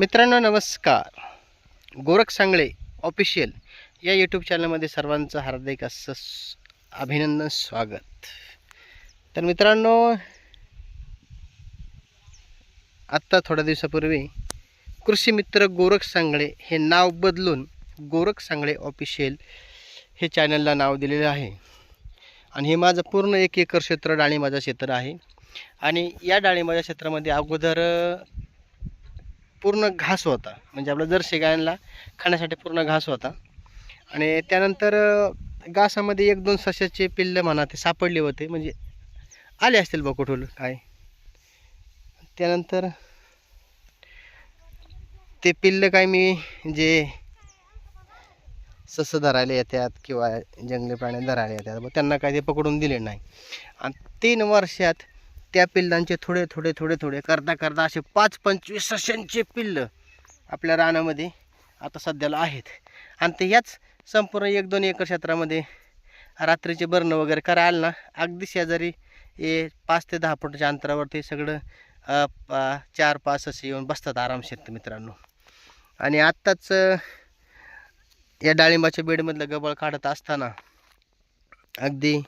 मित्रांनो नमस्कार. गोरख सांगळे ऑफिशियल या यूट्यूब चॅनलमध्ये सर्वांचं हार्दिक असं अभिनंदन स्वागत. तर मित्रांनो आत्ता थोड्या दिवसापूर्वी कृषी मित्र गोरख सांगळे हे नाव बदलून गोरख सांगळे ऑफिशियल हे चॅनलला नाव दिलेलं आहे. आणि हे माझं पूर्ण एक एकर क्षेत्र डाळिंबाचं क्षेत्र आहे. आणि या डाळिंबाच्या क्षेत्रामध्ये अगोदर पूर्ण घास होता. म्हणजे आपला जर्सी गायांना खाण्यासाठी पूर्ण घास होता. आणि त्यानंतर घासामध्ये एक दोन सशाचे पिल्लं म्हणा ते सापडले होते. म्हणजे आले असतील बा कुठून काय? त्यानंतर ते पिल्लं काय मी जे सस धरायला येतात किंवा जंगली प्राणी धरायला येतात मग त्यांना काय ते पकडून दिले नाही. आणि तीन वर्षात त्या पिल्लांचे थोडे थोडे थोडे थोडे करता करता असे पाच पंचवीस सशांचे पिल्लं आपल्या रानामध्ये आता सध्याला आहेत. आणि ते याच संपूर्ण एक दोन एकर क्षेत्रामध्ये रात्रीचे बरणं वगैरे करायला ना अगदी शेजारी हे पाच ते दहा फुटाच्या अंतरावरती सगळं चार पाच असे येऊन बसतात आरामशीर मित्रांनो. आणि आत्ताच या डाळिंबाच्या बेडमधलं गबळ काढत असताना अगदी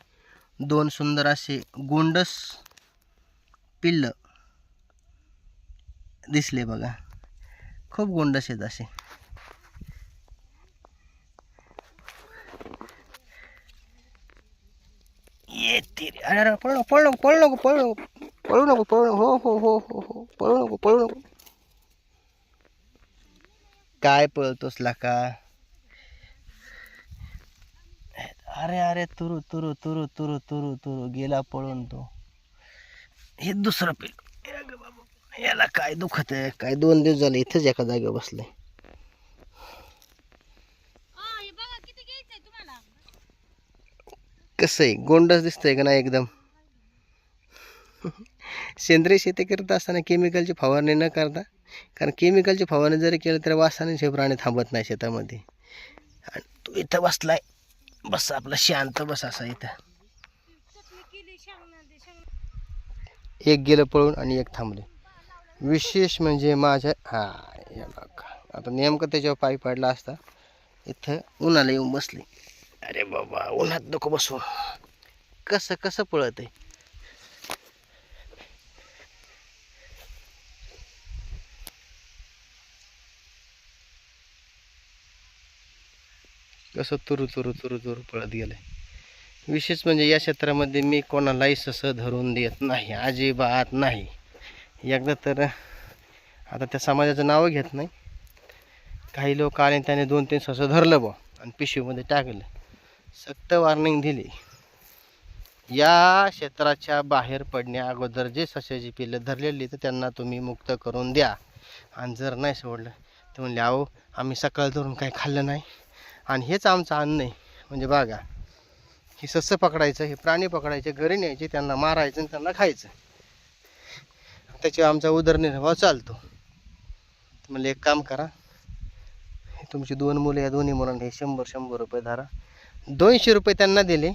दोन सुंदर असे गोंडस पिल्लं. दिसले बघा. खूप गोंडस आहेत असे. येते अरे अरे पळू नको पळू नको पळू नको पळू नको. पळू नको पळू नको. हो हो हो हो हो. पळू नको पळू नको. काय पळतोस का अरे अरे तुरु तुरु तुरु तुरु तुरु तुरु गेला पळून तो. हे दुसरं पीक. याला काय दुखत आहे? काय दोन दिवस झाले इथंच एका जागेवर बसले. कसं आहे गोंडच दिसतंय का नाही एकदम? सेंद्रिय शेती करत असताना केमिकलची फवारणी न करता कारण केमिकलची फवारणी जरी केलं तर वासाने हे प्राणी थांबत नाही शेतामध्ये. आणि तू इथं बसलाय बस आपला शांत बस असा इथं. एक गेलं पळून आणि एक थांबले. विशेष म्हणजे माझ्या हा या बघा. आता नेमकं त्याच्यावर पाय पडला असता इथं उन्हाला येऊन बसले. अरे बाबा उन्हात नको बसू. कसं कसं पळत आहे कसं तुरु तुरु तुरु तुरु पळत गेलंय. विशेष म्हणजे या क्षेत्रामध्ये मी कोणालाही ससं धरून देत नाही अजिबात नाही. एकदा तर आता त्या समाजाचं नावं घेत नाही. काही लोक आले त्याने दोन तीन ससं धरलं बा आणि पिशवीमध्ये टाकलं. सक्त वॉर्निंग दिली. या क्षेत्राच्या बाहेर पडण्या अगोदर जे सशाची पिल्लं धरलेली तर त्यांना तुम्ही मुक्त करून द्या. आणि जर नाही सोडलं तर म्हणले अहो आम्ही सकाळ धरून काही खाल्लं नाही. आणि हेच आमचं अन्न आहे. म्हणजे बघा हे सस्य पकडायचं हे प्राणी पकडायचे घरी न्यायचे त्यांना मारायचं आणि त्यांना खायचं. त्याच्यावर आमचा उदरनिर्वाह चालतो. तर एक काम करा. हे तुमची दोन मुलं या दोन्ही मुलांना हे शंभर शंभर रुपये धरा. दोनशे रुपये त्यांना दिले.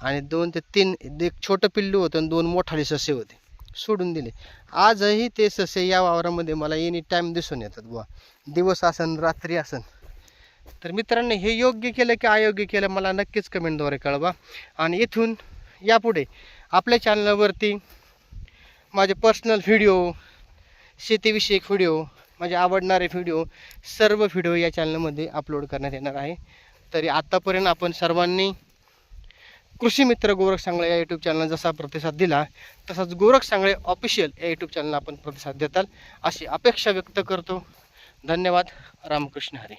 आणि दोन ते तीन एक छोटं पिल्लू होतं आणि दोन मोठाले ससे होते. सोडून दिले. आजही ते ससे या वावरामध्ये मला एनी टाईम दिसून येतात बुवा. दिवस असन रात्री असन. तर मित्रांनो हे योग्य केलं की अयोग्य केलं मला नक्कीच कमेंटद्वारे कळवा. आणि इथून यापुढे आपल्या चॅनलवरती माझे पर्सनल व्हिडिओ शेतीविषयक व्हिडिओ माझे आवडणारे व्हिडिओ सर्व व्हिडिओ या चॅनलमध्ये अपलोड करण्यात येणार आहे. तरी आत्तापर्यंत आपण सर्वांनी कृषी मित्र गोरख सांगळे या यूट्यूब चॅनलला जसा प्रतिसाद दिला तसाच गोरख सांगळे ऑफिशियल या यूट्यूब चॅनलला आपण प्रतिसाद देताल अशी अपेक्षा व्यक्त करतो. धन्यवाद. रामकृष्ण हरी.